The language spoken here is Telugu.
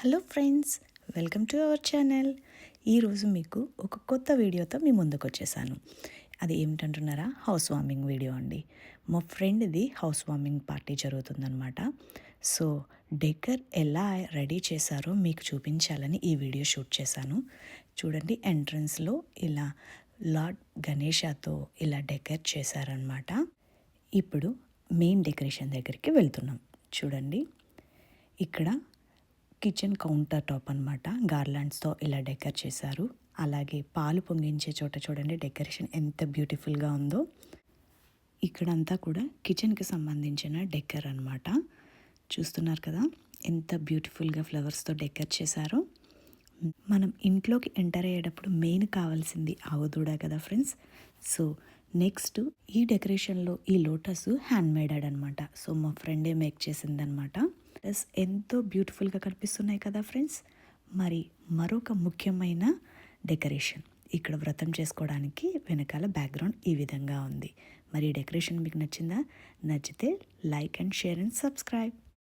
Hello friends welcome to our channel. ఈరోజు మీకు ఒక కొత్త వీడియోతో మీ ముందుకు వచ్చేసాను. అది ఏమిటంటున్నారా? హౌస్ వార్మింగ్ వీడియో అండి. మా ఫ్రెండ్ది హౌస్ వార్మింగ్ పార్టీ జరుగుతుందనమాట సో డెకర్ ఎలా రెడీ చేశారో మీకు చూపించాలని ఈ వీడియో షూట్ చేశాను. చూడండి ఎంట్రన్స్లో ఇలా లార్డ్ గణేషతో ఇలా డెకర్ చేశారనమాట ఇప్పుడు మెయిన్ డెకరేషన్ దగ్గరికి వెళ్తున్నాం. చూడండి ఇక్కడ కిచెన్ కౌంటర్ టాప్ అనమాట గార్లాండ్స్తో ఇలా డెకర్ చేశారు. అలాగే పాలు పొంగించే చోట చూడండి డెకరేషన్ ఎంత బ్యూటిఫుల్గా ఉందో. ఇక్కడంతా కూడా కిచెన్కి సంబంధించిన డెకర్ అనమాట చూస్తున్నారు కదా ఎంత బ్యూటిఫుల్గా ఫ్లవర్స్తో డెకర్ చేశారో. మనం ఇంట్లోకి ఎంటర్ అయ్యేటప్పుడు మెయిన్ కావాల్సింది ఆవుదూడ కదా ఫ్రెండ్స్. సో నెక్స్ట్ ఈ డెకరేషన్లో ఈ లోటస్ హ్యాండ్ మేడెడ్ అనమాట సో మా ఫ్రెండే మేక్ చేసిందనమాట ప్లస్ ఎంతో బ్యూటిఫుల్గా కనిపిస్తున్నాయి కదా ఫ్రెండ్స్. మరి మరొక ముఖ్యమైన డెకరేషన్. ఇక్కడ వ్రతం చేసుకోవడానికి వెనకాల బ్యాక్గ్రౌండ్ ఈ విధంగా ఉంది. మరి డెకరేషన్ మీకు నచ్చిందా? నచ్చితే like and share and subscribe.